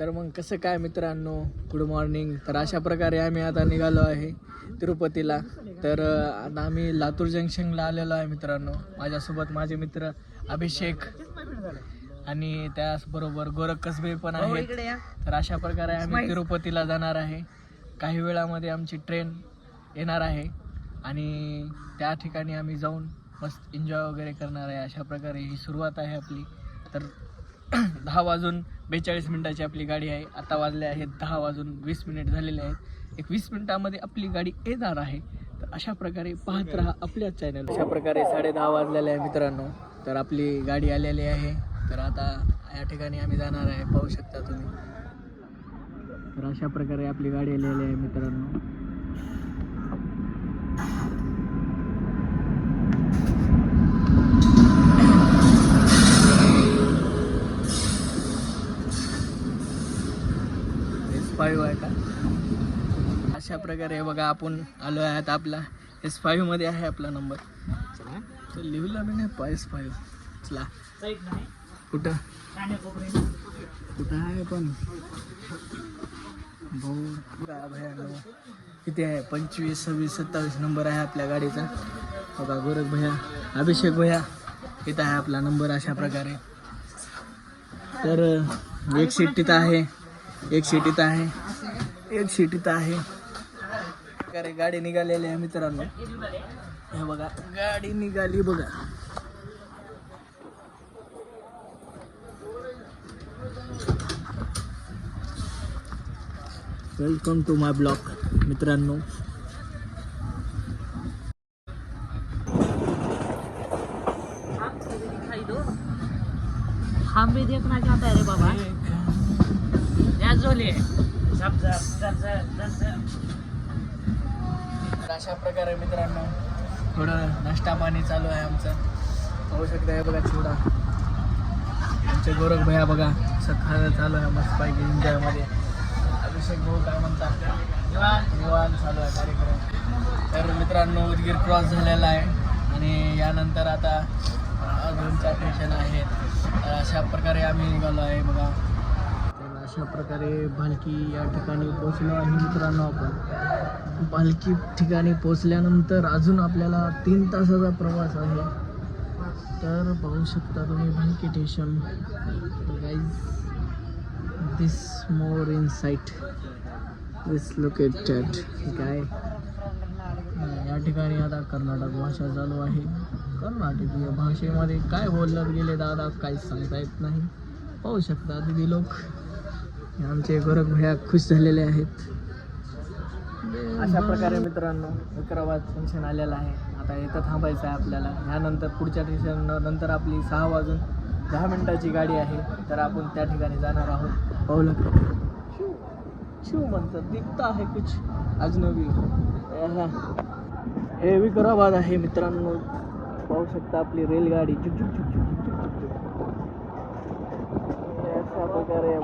तर मग कसं काय मित्रांनो? गुड मॉर्निंग तर अशा प्रकारे आम्ही आता निघालो आहे तिरुपतीला. तर आता आम्ही लातूर जंक्शनला आलेलो आहे मित्रांनो. माझ्यासोबत माझे मित्र अभिषेक आणि त्याचबरोबर गोरख कसबे पण आहेत. तर अशा प्रकारे आम्ही तिरुपतीला जाणार आहे. काही वेळामध्ये आमची ट्रेन येणार आहे आणि त्या ठिकाणी आम्ही जाऊन मस्त एन्जॉय वगैरे करणार आहे. अशा प्रकारे ही सुरुवात आहे आपली. तर दहा वाजून बेचाळीस मिनिटाची आपली गाडी आहे. आता वाजले आहेत दहा वाजून वीस मिनिट झालेले आहेत. एक वीस मिनिटामध्ये आपली गाडी येणार आहे. तर अशा प्रकारे पाहत राहा आपल्या चॅनल अशा प्रकारे साडे दहा वाजलेले आहे मित्रांनो. तर आपली गाडी आलेली आहे. तर आता या ठिकाणी आम्ही जाणार आहे. पाहू शकता तुम्ही. तर अशा प्रकारे आपली गाडी आलेली आहे मित्रांनो. फाईव्ह आहे का? अशा प्रकारे बघा आपण आलो आहे आता आपला एस फाईव्हमध्ये आहे आपला नंबर तर लिहिला मी नाही एस फाईव्ह चला. कुठं? कुठं आहे पण? भाऊ काय किती आहे पंचवीस सव्वीस सत्तावीस नंबर आहे आपल्या गाडीचा. बघा गोरख भैया अभिषेक भैया इथं आहे आपला नंबर अशा प्रकारे. तर एक सीट तिथं आहे. एक सीट इथं आहे. एक सीट इथं आहे. अरे गाडी निघालेली आहे मित्रांनो. हे बघा गाडी निघाली बघा. वेलकम टू माय ब्लॉग मित्रांनो. हम भी देखना चाहता है रे बाबा। या जोले झप झप झप झप झप झप. अशा प्रकारे मित्रांनो थोडं नाश्ता पाणी चालू आहे आमचं. पाहू शकता हे बघा चिवडा. आमचे गोरख भैया बघा सकाळ चालू आहे मस्त पाहिजे एन्जॉयमध्ये अभिषेक भाऊ काय म्हणतात? निवान चालू आहे कार्यक्रम. तर मित्रांनो उदगीर क्रॉस झालेला आहे. आणि यानंतर आता अं, टेन्शन चार आहेत. तर अशा प्रकारे आम्ही निघालो आहे बघा. अशा प्रकारे भालकी या ठिकाणी पोचलो आहे मित्रांनो आपण. भालकी ठिकाणी पोचल्यानंतर अजून आपल्याला तीन तासाचा प्रवास आहे. तर पाहू शकता तुम्ही Bhalki station guys this more in site this located काय? या ठिकाणी आता कर्नाटक भाषा चालू आहे. कर्नाटकीय भाषेमध्ये काय बोललं गेले दादा? काहीच सांगता येत नाही. पाहू शकता तिथे लोक. आमचे गोरख भैया खुश झालेले आहेत. अशा प्रकारे मित्रांनो विक्राबाद फंक्शन आलेलं आहे. आता येतं थांबायचं आहे आपल्याला. ह्यानंतर पुढच्या ठिकाण नंतर आपली सहा वाजून दहा मिनिटाची गाडी आहे. तर आपण त्या ठिकाणी जाणार आहोत. पाहू शिव शिव म्हणतात दिखता आहे कुछ अजनबी. हे विक्राबाद आहे मित्रांनो. पाहू शकता आपली रेलगाडी. चुक चुक चुक चुक चुक चुक चुक. अशा प्रकारे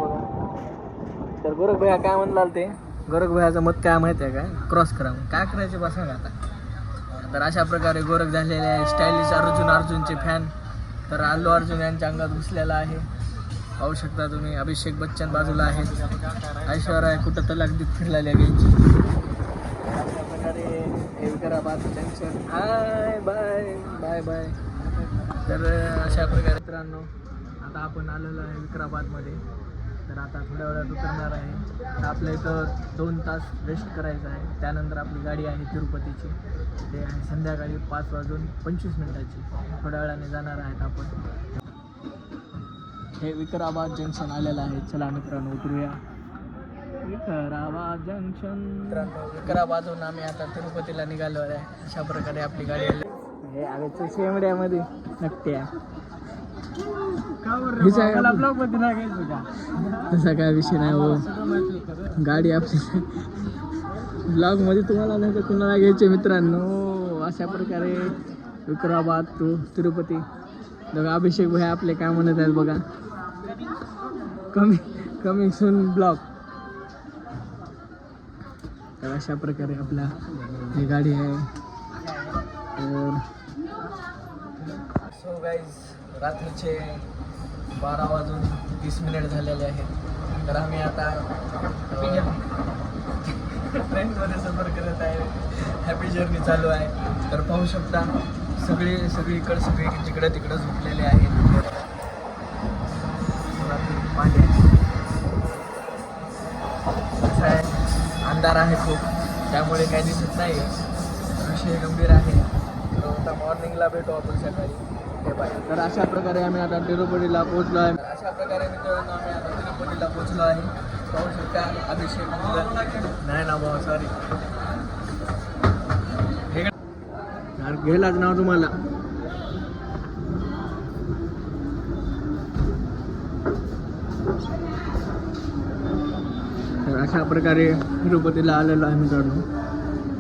तर गोरख भैया काय म्हणलाल ते? गोरख भैयाचं मत काय माहिती आहे काय? क्रॉस करा मग. काय करायचे बसा आता? तर अशा प्रकारे गोरख झालेले आहे. स्टायलिश अर्जुन अर्जुनचे फॅन तर अल्लू अर्जुन यांच्या अंगात घुसलेला आहे. पाहू शकता तुम्ही अभिषेक बच्चन बाजूला आहेत. ऐश्वर्या कुठं तलाक दीप फिरलेल्या यांची. अशा प्रकारे हे Vikarabad junction hi bye bye bye तर अशा प्रकारे मित्रांनो आता आपण आलेलो आहे विक्राबादमध्ये तर आता थोड्या वेळात उतरणार आहे. तर आपल्या इथं दोन तास रेस्ट करायचं आहे. त्यानंतर आपली गाडी आहे तिरुपतीची. ते आहे संध्याकाळी पाच वाजून पंचवीस मिनिटाची. थोड्या वेळाने जाणार आहेत आपण. हे विक्राबाद जंक्शन आलेलं आहे. चला मित्रांनो उतरूया. विक्राबाद जंक्शन. मित्रांनो विक्राबादहून आम्ही आता तिरुपतीला निघालो आहे अशा प्रकारे आपली गाडी आली. हे आगायचं शेमड्यामध्ये नक्की आहे. तसा काय विषय नाही हो. गाडी आपली. ब्लॉगमध्ये तुम्हाला नाही तर कुणाला घ्यायचे मित्रांनो? अशा प्रकारे विक्राबाद टू तिरुपती. बघा अभिषेक भाई आपले काय म्हणत आहेत बघा. कमी कमी सून ब्लॉग तर अशा प्रकारे आपल्या ही गाडी आहे. तर सो गाईज रात्रीचे बारा वाजून तीस मिनिट झालेले आहेत. तर आम्ही आता ट्रेनमध्ये सफर करत आहे. हॅपी जर्नी चालू आहे. तर पाहू शकता सगळे इकडं सगळे जिकडं तिकडं झोपलेले आहेत. कसं आहे अंधार आहे खूप. त्यामुळे काही दिसत नाही. विषय गंभीर आहे. तर आता मॉर्निंगला भेटू आपण सकाळी. पाहिजे तर अशा प्रकारे आम्ही आता तिरुपतीला पोहोचलो आहे. अशा प्रकारे मित्रांनो आम्ही आता तिरुपतीला पोहोचलो आहे. पाहू शकता अभिषेक नाही ना भाऊ सॉरी यार गेलाच नाव हो तुम्हाला. तर अशा प्रकारे तिरुपतीला आलेलो आहे मित्रांनो.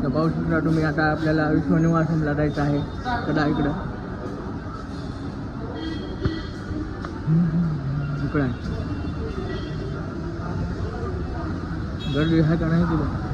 तर पाहू शकता तुम्ही आता आपल्याला विश्वनिवासनला जायचं आहे. कदा इकडं. इकडं आहे गर्दी आहे का नाही तिथं